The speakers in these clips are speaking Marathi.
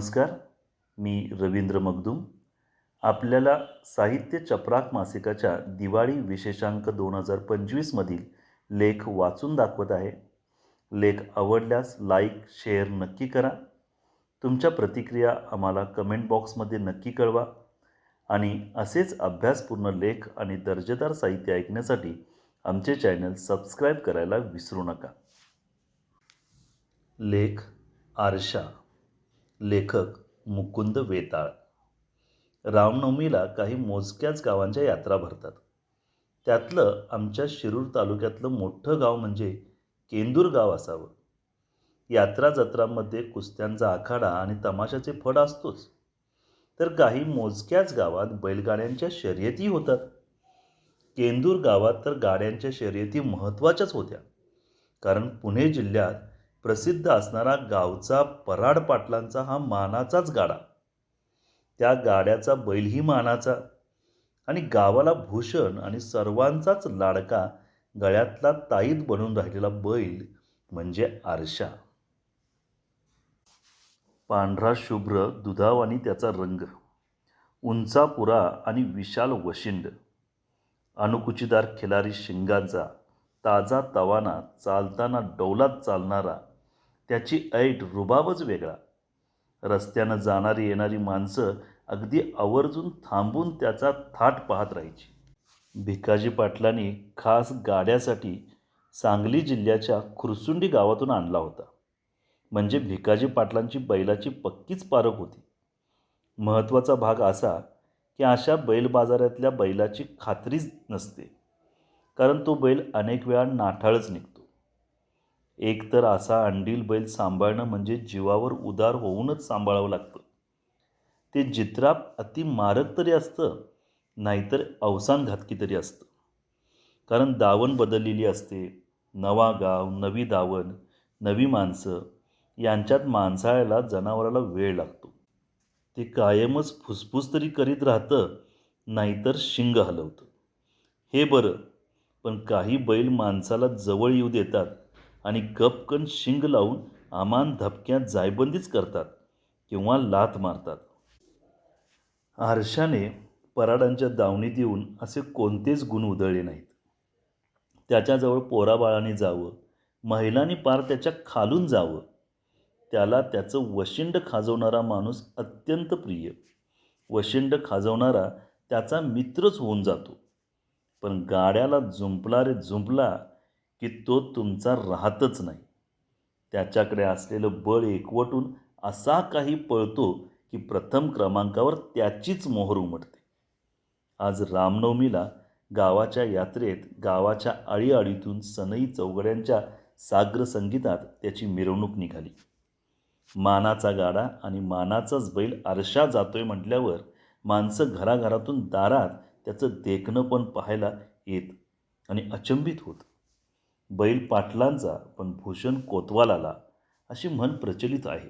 नमस्कार मी रवींद्र मगदुम. आपल्याला साहित्य चपराक मासिकाच्या दिवाळी विशेषांक दोन हजार पंचवीसमधील लेख वाचून दाखवत आहे. लेख आवडल्यास लाईक शेअर नक्की करा. तुमच्या प्रतिक्रिया आम्हाला कमेंट बॉक्समध्ये नक्की कळवा. आणि असेच अभ्यासपूर्ण लेख आणि दर्जेदार साहित्य ऐकण्यासाठी आमचे चॅनल सबस्क्राईब करायला विसरू नका. लेख आरशा. लेखक मुकुंद वेताळ. रामनवमीला काही मोजक्याच गावांच्या यात्रा भरतात. त्यातलं आमच्या शिरूर तालुक्यातलं मोठं गाव म्हणजे केंदूर गाव असावं. यात्रा जत्रांमध्ये कुस्त्यांचा आखाडा आणि तमाशाचे फड असतोच. तर काही मोजक्याच गावात बैलगाड्यांच्या शर्यती होतात. केंदूर गावात तर गाड्यांच्या शर्यती महत्त्वाच्याच होत्या. कारण पुणे जिल्ह्यात प्रसिद्ध असणारा गावचा पराड पाटलांचा हा मानाचाच गाडा. त्या गाड्याचा बैलही मानाचा. आणि गावाला भूषण आणि सर्वांचाच लाडका गळ्यातला ताईत बनून राहिलेला बैल म्हणजे आरशा. पांढरा शुभ्र दुधाव आणि त्याचा रंग. उंचापुरा आणि विशाल वशिंड. अणुकुचीदार खिलारी शिंगांचा. ताजा तवाना चालताना डौलात चालणारा त्याची ऐट रुबाबच वेगळा. रस्त्यानं जाणारी येणारी माणसं अगदी आवर्जून थांबून त्याचा थाट पाहत राहायची. भिकाजी पाटलांनी खास गाड्यासाठी सांगली जिल्ह्याच्या खुरसुंडी गावातून आणला होता. म्हणजे भिकाजी पाटलांची बैलाची पक्कीच पारख होती. महत्त्वाचा भाग असा की अशा बैल बाजारातल्या बैलाची खात्रीच नसते. कारण तो बैल अनेक वेळा नाठाळच निघतो. एकतर असा अंडील बैल सांभाळणं म्हणजे जीवावर उदार होऊनच सांभाळावं लागतं. ते जित्राप अति मारक तरी असतं नाहीतर अवसान घातकी तरी असतं. कारण दावण बदललेली असते नवा गाव नवी दावण नवी माणसं यांच्यात माणसाळ्याला जनावराला वेळ लागतो. ते कायमच फुसफुस तरी करीत राहतं नाहीतर शिंग हलवतं. हे बरं पण काही बैल माणसाला जवळ येऊ देतात आणि गपकन शिंग लावून आमान धपक्यात जायबंदीच करतात किंवा लाथ मारतात. आरशाने पराडांच्या दावणीत येऊन असे कोणतेच गुण उधळले नाहीत. त्याच्याजवळ पोराबाळाने जावं महिलांनी पार त्याच्या खालून जावं त्याला त्याचं वशिंड खाजवणारा माणूस अत्यंत प्रिय. वशिंड खाजवणारा त्याचा मित्रच होऊन जातो. पण गाड्याला जुंपला रे झुंपला की तो तुमचा राहतच नाही. त्याच्याकडे असलेलं बळ एकवटून असा काही पळतो की प्रथम क्रमांकावर त्याचीच मोहर उमटते. आज रामनवमीला गावाच्या यात्रेत गावाच्या आळीआळीतून सनई चौघड्यांच्या साग्र संगीतात त्याची मिरवणूक निघाली. मानाचा गाडा आणि मानाचाच बैल आरशा जातोय म्हटल्यावर माणसं घराघरातून दारात त्याचं देखणं पण पाहायला येत आणि अचंबित होत. बैल पाटलांचा पण भूषण कोतवालाला अशी म्हण प्रचलित आहे.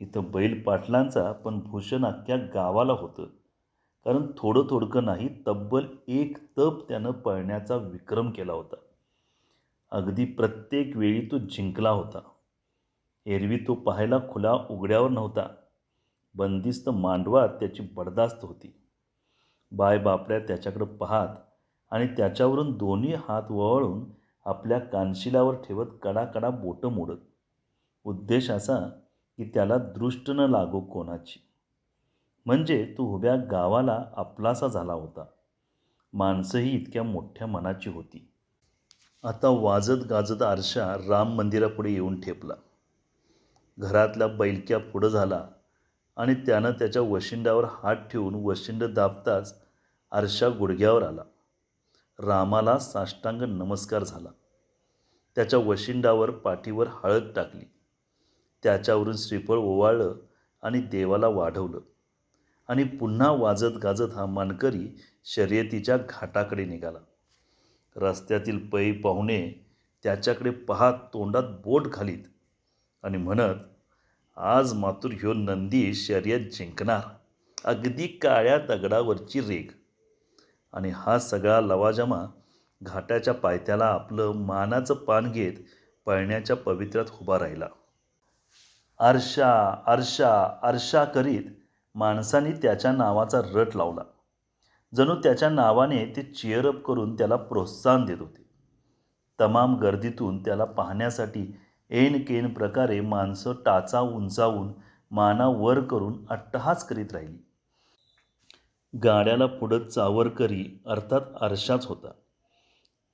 इथं बैल पाटलांचा पण भूषण अख्ख्या गावाला होतं. कारण थोडं थोडकं नाही तब्बल एक तप त्यानं पळण्याचा विक्रम केला होता. अगदी प्रत्येक वेळी तो जिंकला होता. एरवी तो पाहायला खुला उघड्यावर नव्हता. बंदिस्त मांडवात त्याची बडदास्त होती. बाय बापड्या त्याच्याकडं पाहात आणि त्याच्यावरून दोन्ही हात वळून आपल्या कानशिलावर ठेवत कडाकडा बोटं मोडत. उद्देश असा की त्याला दृष्ट न लागो कोणाची. म्हणजे तो उभ्या गावाला आपलासा झाला होता. माणसंही इतक्या मोठ्या मनाची होती. आता वाजत गाजत आरशा राम मंदिरापुढे येऊन ठेपला. घरातल्या बैलक्या पुढं झाला आणि त्यानं त्याच्या वशिंडावर हात ठेवून वशिंड दाबताच आरशा गुडघ्यावर आला. रामाला साष्टांग नमस्कार झाला. त्याच्या वशिंडावर पाठीवर हळद टाकली. त्याच्यावरून श्रीफळ ओवाळलं आणि देवाला वाढवलं. आणि पुन्हा वाजत गाजत हा मानकरी शर्यतीच्या घाटाकडे निघाला. रस्त्यातील पै पाहुणे त्याच्याकडे पाहत तोंडात बोट घालीत आणि म्हणत आज मातूर ह्यो नंदी शर्यत जिंकणार. अगदी काळ्या दगडावरची रेग आणि हा सगळा लवाजमा घाटाच्या पायथ्याला आपलं मानाचं पान घेत पळण्याच्या पवित्र्यात उभा राहिला. आरशा आरशा आरशा करीत माणसाने त्याच्या नावाचा रट लावला. जणू त्याच्या नावाने ते चिअरअप करून त्याला प्रोत्साहन देत होते. तमाम गर्दीतून त्याला पाहण्यासाठी ऐन केन प्रकारे माणसं टाचा उंचावून माना वर करून अट्टहास करीत राहिली. गाड्याला पुढं चावरकरी अर्थात आरशाच होता.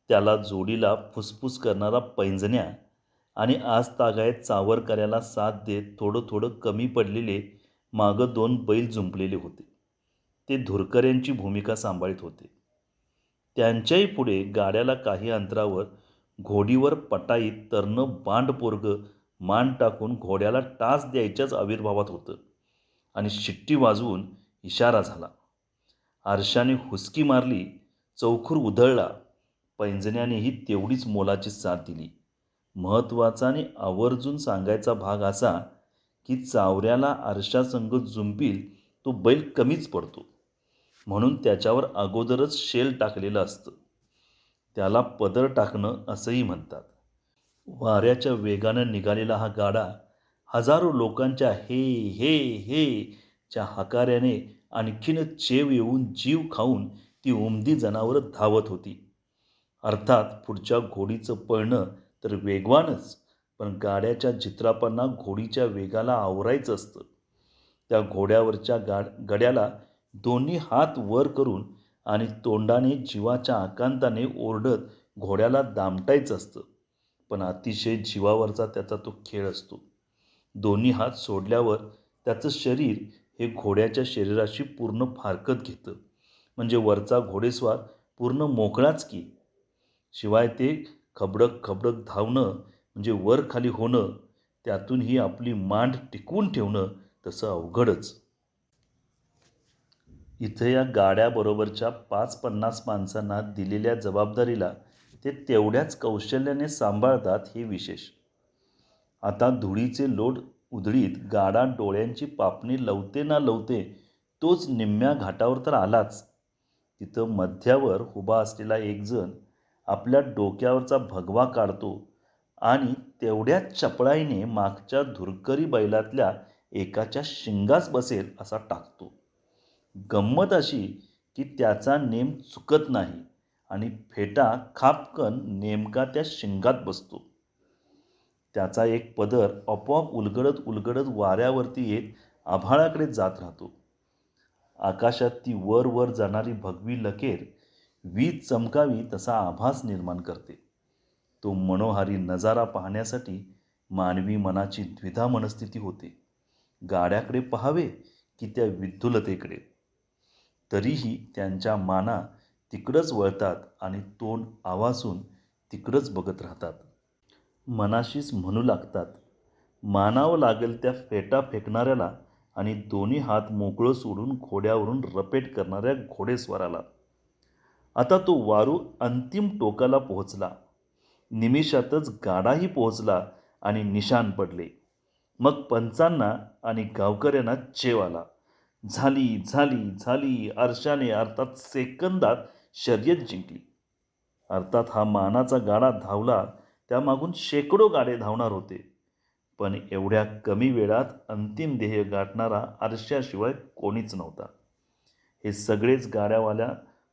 त्याला जोडीला फुसफुस करणारा पैंजण्या आणि आज तागायत चावरकऱ्याला साथ देत थोडं थोडं कमी पडलेले मागं दोन बैल जुंपलेले होते. ते धुरकऱ्यांची भूमिका सांभाळत होते. त्यांच्याही पुढे गाड्याला काही अंतरावर घोडीवर पटाईत तरणं बांडपोरग मान टाकून घोड्याला टाच द्यायच्याच आविर्भावात होतं आणि शिट्टी वाजवून इशारा झाला. आरशाने हुसकी मारली चौखूर उधळला पैंजण्यानेही तेवढीच मोलाची साथ दिली. महत्त्वाचा आणि आवर्जून सांगायचा भाग असा की चावऱ्याला आरशासंग जुंपील तो बैल कमीच पडतो. म्हणून त्याच्यावर अगोदरच शेल टाकलेलं असतं. त्याला पदर टाकणं असंही म्हणतात. वाऱ्याच्या वेगानं निघालेला हा गाडा हजारो लोकांच्या हे हे हे च्या हकाऱ्याने आणखीन चेव येऊन जीव खाऊन ती उमदी जनावरं धावत होती. अर्थात पुढच्या घोडीचं पळणं तर वेगवानच पण गाड्याच्या चित्रापांना घोडीच्या वेगाला आवरायचं असतं. त्या घोड्यावरच्या गाड गड्याला दोन्ही हात वर करून आणि तोंडाने जीवाच्या आकांताने ओरडत घोड्याला दामटायचं असतं. पण अतिशय जीवावरचा त्याचा तो खेळ असतो. दोन्ही हात सोडल्यावर त्याचं शरीर हे घोड्याच्या शरीराशी पूर्ण फारकत घेतं. म्हणजे वरचा घोडेस्वार पूर्ण मोकळाच की शिवाय ते खबडक खबडक धावणं म्हणजे वर खाली होणं त्यातूनही आपली मांड टिकवून ठेवणं तसं अवघडच. इथं या गाड्याबरोबरच्या पाच पन्नास माणसांना दिलेल्या जबाबदारीला ते तेवढ्याच कौशल्याने सांभाळतात हे विशेष. आता धुळीचे लोट उधळीत गाडा डोळ्यांची पापणी लवते ना लवते तोच निम्म्या घाटावर तर आलाच. तिथं मध्यावर उभा असलेला एकजण आपल्या डोक्यावरचा भगवा काढतो आणि तेवढ्याच चपळाईने मागच्या धुरकरी बैलातल्या एकाच्या शिंगास बसेल असा टाकतो. गंमत अशी की त्याचा नेम चुकत नाही आणि फेटा खापकन नेमका त्या शिंगात बसतो. त्याचा एक पदर आपोआप उलगडत उलगडत वाऱ्यावरती येत आभाळाकडे जात राहतो. आकाशात ती वर वर जाणारी भगवी लकेर वीज चमकावी तसा आभास निर्माण करते. तो मनोहारी नजारा पाहण्यासाठी मानवी मनाची द्विधा मनस्थिती होते. गाड्याकडे पहावे की त्या विद्युलतेकडे तरीही त्यांच्या माना तिकडंच वळतात आणि तोंड आवासून तिकडंच बघत राहतात. मनाशीच म्हणू लागतात मानावं लागेल त्या फेटा फेकणाऱ्याला आणि दोन्ही हात मोकळं सोडून घोड्यावरून रपेट करणाऱ्या घोडेस्वाराला. आता तो वारू अंतिम टोकाला पोहोचला. निमिषातच गाडाही पोहोचला आणि निशान पडले. मग पंचांना आणि गावकऱ्यांना चेव आला. झाली झाली झाली आरशाने अर्थात सेकंदात शर्यत जिंकली. अर्थात हा मानाचा गाडा धावला त्यामागून शेकडो गाडे धावणार होते. पण एवढ्या कमी वेळात अंतिम ध्येय गाठणारा आरशाशिवाय कोणीच नव्हता. हे सगळेच गाड्यावाल्या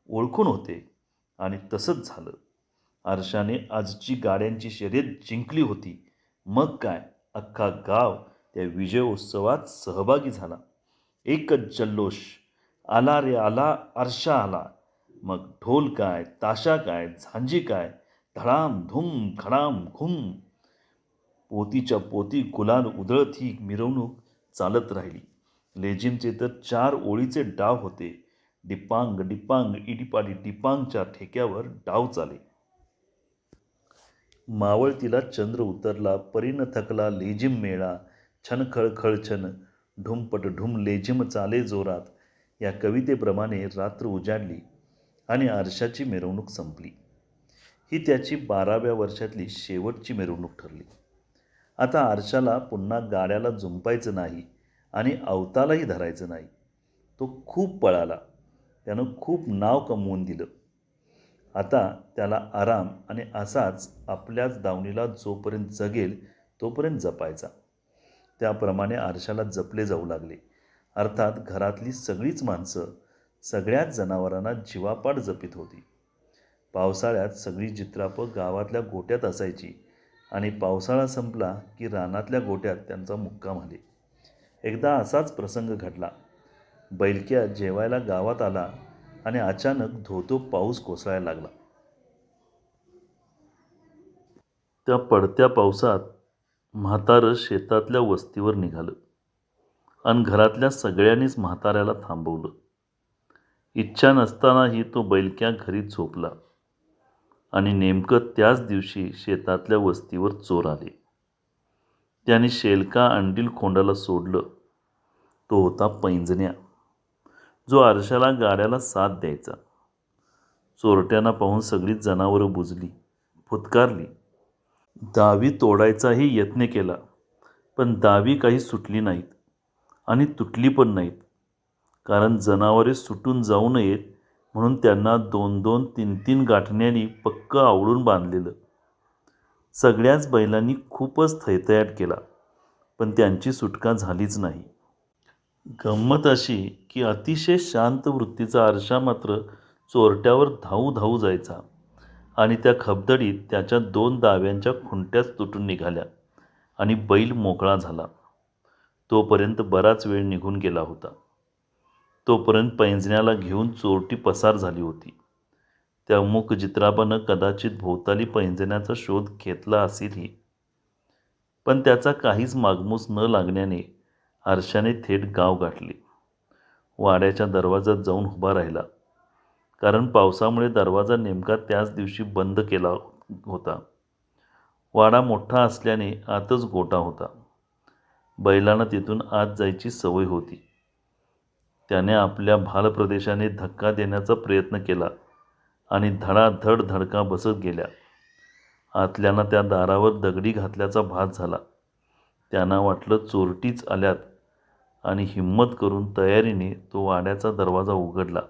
ओळखून होते. आणि तसंच झालं. आरशाने आजची गाड्यांची शर्यत जिंकली होती. मग काय? अख्खा गाव त्या विजयोत्सवात सहभागी झाला. एकच जल्लोष. आला रे आला आरशा आला. मग ढोल काय ताशा काय झांजी काय? धडाम धुम खडाम घुम. पोतीच्या पोती गुलाल उधळत ही मिरवणूक चालत राहिली. लेझिमचे तर चार ओळीचे डाव होते. डिपांग डिपांग इडिपाडी डिपांगच्या ठेक्यावर डाव चाले. मावळतीला चंद्र उतरला परीन थकला लेझिम मेळा छन खळखळ छन ढुमपट ढुम लेझिम चाले जोरात. या कवितेप्रमाणे रात्र उजाडली आणि आरशाची मिरवणूक संपली. ही त्याची बाराव्या वर्षातली शेवटची मिरवणूक ठरली. आता आरशाला पुन्हा गाड्याला झुंपायचं नाही आणि अवतालाही धरायचं नाही. तो खूप पळाला. त्यानं खूप नाव कमवून दिलं. आता त्याला आराम आणि असाच आपल्याच दावणीला जोपर्यंत जगेल तोपर्यंत जपायचा. त्याप्रमाणे आरशाला जपले जाऊ लागले. अर्थात घरातली सगळीच माणसं सगळ्याच जनावरांना जीवापाड जपित होती. पावसाळ्यात सगळी चित्रापं गावातल्या गोट्यात असायची आणि पावसाळा संपला की रानातल्या गोट्यात त्यांचा मुक्काम आले. एकदा असाच प्रसंग घडला. बैलक्या जेवायला गावात आला आणि अचानक धोधो पाऊस कोसळायला लागला. त्या पडत्या पावसात म्हातारं शेतातल्या वस्तीवर निघालं आणि घरातल्या सगळ्यांनीच म्हाताऱ्याला थांबवलं. इच्छा नसतानाही तो बैलक्या घरी झोपला आणि नेमकं त्याच दिवशी शेतातल्या वस्तीवर चोर आले. त्याने शेलका अंडील खोंडाला सोडलं. तो होता पैंजण्या. जो आरशाला गाड्याला साथ द्यायचा. चोरट्यांना पाहून सगळीच जनावरं बुजली फुतकारली. दावी तोडायचाही यत्न केला पण दावी काही सुटली नाहीत आणि तुटली पण नाहीत. कारण जनावरे सुटून जाऊ नयेत म्हणून त्यांना दोन दोन तीन तीन गाठण्यांनी पक्क आवडून बांधलेलं. सगळ्याच बैलांनी खूपच थैतयाट केला पण त्यांची सुटका झालीच नाही. गंमत अशी की अतिशय शांत वृत्तीचा आरशा मात्र चोरट्यावर धावू धावू जायचा. आणि त्या खबदडीत त्याच्या दोन दाव्यांच्या खुंट्याच तुटून निघाल्या आणि बैल मोकळा झाला. तोपर्यंत बराच वेळ निघून गेला होता. तोपर्यंत पैंजण्याला घेऊन चोरटी पसार झाली होती. त्या मूक जित्राबानं कदाचित भोवताली पैंजण्याचा शोध घेतला असेलही. पण त्याचा काहीच मागमूस न लागण्याने आरशाने थेट गाव गाठले. वाड्याच्या दरवाजात जाऊन उभा राहिला. कारण पावसामुळे दरवाजा नेमका त्याच दिवशी बंद केला होता. वाडा मोठा असल्याने आतच गोटा होता. बैलांना तिथून आत जायची सवय होती. त्याने आपल्या भाल प्रदेशाने धक्का देण्याचा प्रयत्न केला आणि धडाधड धडका बसत गेल्या. आतल्यांना त्या दारावर दगडी घातल्याचा भास झाला. त्यांना वाटलं चोरटीच आल्यात. आणि हिंमत करून तयारीने तो वाड्याचा दरवाजा उघडला.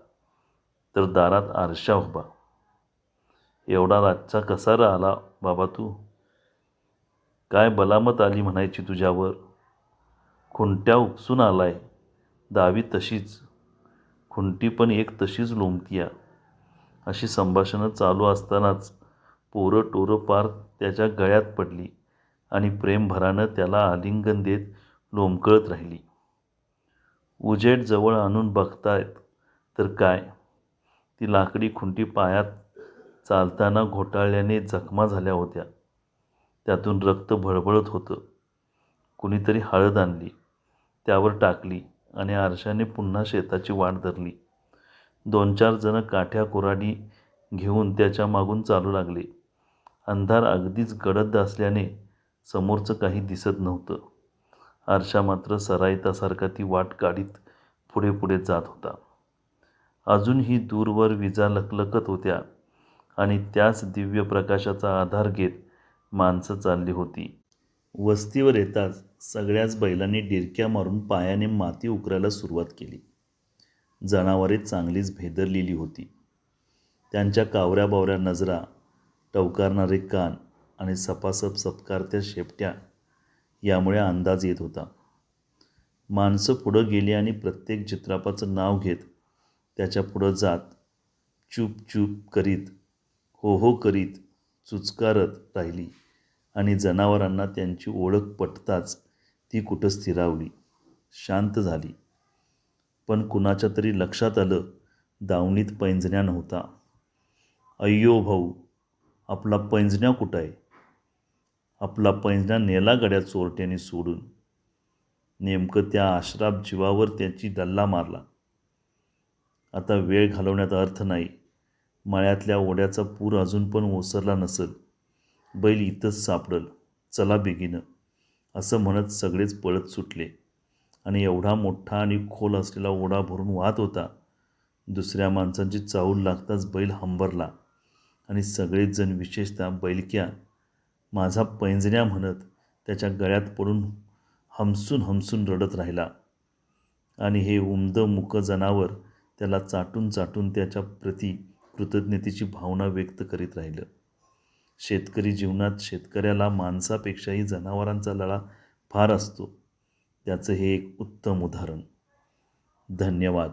तर दारात आरशा उभा. एवढा रातचा कसारा आला बाबा तू? काय बलामत आली म्हणायची तुझ्यावर? खुंट्या उपसून आलाय. दावी तशीच. खुंटी पण एक तशीच लोंबतीया अशी संभाषणं चालू असतानाच पोरं टोरं पार त्याच्या गळ्यात पडली आणि प्रेमभरानं त्याला आलिंगन देत लोंबकळत राहिली. उजेड जवळ आणून बघतायत तर काय? ती लाकडी खुंटी पायात चालताना घोटाळल्याने जखमा झाल्या होत्या. त्यातून रक्त भळभळत होतं. कुणीतरी हळद आणली. त्यावर टाकली आणि आरशाने पुन्हा शेताची वाट धरली. दोन चार जणं काठ्या कुराडी घेऊन त्याच्या मागून चालू लागले. अंधार अगदीच गडद असल्याने समोरचं काही दिसत नव्हतं. आरशा मात्र सराईतासारखा ती वाट काढीत पुढे पुढे जात होता. अजूनही दूरवर विजा लकलकत होत्या आणि त्याच दिव्य प्रकाशाचा आधार घेत माणसं चालली होती. वस्तीवर येताच सगळ्याच बैलांनी डिरक्या मारून पायाने माती उकरायला सुरुवात केली. जनावरे चांगलीच भेदरलेली होती. त्यांच्या कावऱ्या बावऱ्या नजरा टवकारणारे कान आणि सपासप सपकारत्या शेपट्या यामुळे अंदाज येत होता. माणसं पुढं गेली आणि प्रत्येक चित्रापाचं नाव घेत त्याच्या पुढं जात चूप चूप करीत हो हो करीत चुचकारत राहिली आणि जनावरांना त्यांची ओळख पटताच ती कुठं स्थिरावली शांत झाली. पण कुणाच्या तरी लक्षात आलं दावणीत पैंजण्या नव्हता. अय्यो भाऊ आपला पैंजण्या कुठं आहे? आपला पैंजणा नेला गड्या चोरट्याने सोडून. नेमकं त्या आश्राप जीवावर त्याची डल्ला मारला. आता वेळ घालवण्यात अर्थ नाही. मळ्यातल्या ओढ्याचा पूर अजून पण ओसरला नसल. बैल इथंच सापडल. चला बेगीनं. असं म्हणत सगळेच पळत सुटले. आणि एवढा मोठा आणि खोल असलेला ओढा भरून वाहत होता. दुसऱ्या माणसांची चाहूल लागताच बैल हंबरला. आणि सगळेच जण विशेषतः बैलक्या माझा पैंजण्या म्हणत त्याच्या गळ्यात पडून हमसून हमसून रडत राहिला. आणि हे उमदं मुकं जनावर त्याला चाटून चाटून त्याच्या प्रती कृतज्ञतेची भावना व्यक्त करीत राहिलं. शेतकरी जीवनात शेतकऱ्याला माणसापेक्षाही जनावरांचा लळा फार असतो. त्याचं हे एक उत्तम उदाहरण. धन्यवाद.